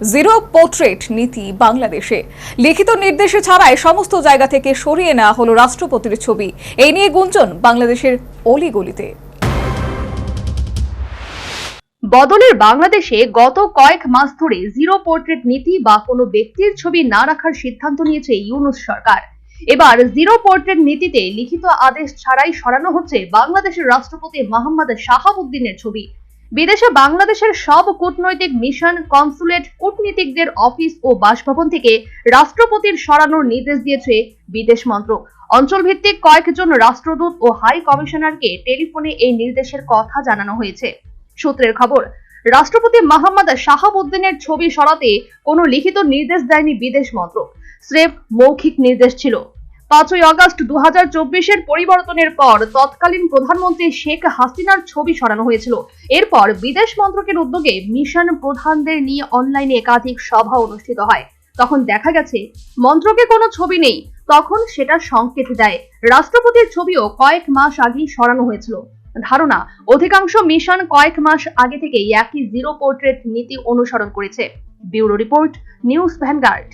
Zero portrait নীতি বাংলাদেশে। লিখিত নির্দেশে ছাড়াই সমস্ত জায়গা থেকে সরিয়ে নেওয়া হলো রাষ্ট্রপতির ছবি। এই নিয়ে গুঞ্জন বাংলাদেশের অলিগলিতে। বদলের বাংলাদেশে গত কয়েক মাস ধরে জিরো পোর্ট্রেট নীতি বা কোনো ব্যক্তির ছবি না রাখার সিদ্ধান্ত নিয়েছে ইউনুস সরকার। এবার জিরো পোর্ট্রেট নীতিতে লিখিত আদেশ ছাড়াই সরানো হচ্ছে বাংলাদেশের রাষ্ট্রপতি মোহাম্মদ শাহাবুদ্দিনের ছবি। বিদেশে বাংলাদেশের সব কূটনৈতিক মিশন, কনসুলেট, কূটনীতিকদের অফিস ও বাসভবন থেকে রাষ্ট্রপতির সরানোর নির্দেশ দিয়েছে বিদেশ মন্ত্রক। অঞ্চলভিত্তিক কয়েকজন রাষ্ট্রদূত ও হাই কমিশনারকে টেলিফোনে এই নির্দেশের কথা জানানো হয়েছে। সূত্রের খবর, রাষ্ট্রপতি মোহাম্মদ শাহাবুদ্দিনের ছবি সরাতে কোনো লিখিত নির্দেশ দেয়নি বিদেশ মন্ত্রক। স্রেফ মৌখিক নির্দেশ ছিল। পাঁচই আগস্ট দু হাজার পরিবর্তনের পর তৎকালীন প্রধানমন্ত্রী শেখ হাসিনার ছবি সরানো হয়েছিল। এরপর বিদেশ মন্ত্রকের উদ্যোগে মিশন প্রধানদের নিয়ে অনলাইনে একাধিক সভা অনুষ্ঠিত হয়। তখন দেখা গেছে, মন্ত্রকে কোনো ছবি নেই। তখন সেটা সংকেত দেয়। রাষ্ট্রপতির ছবিও কয়েক মাস আগেই সরানো হয়েছিল। ধারণা, অধিকাংশ মিশন কয়েক মাস আগে থেকেই একই জিরো পোর্ট্রেট নীতি অনুসরণ করেছে। Bureau report, news vanguard.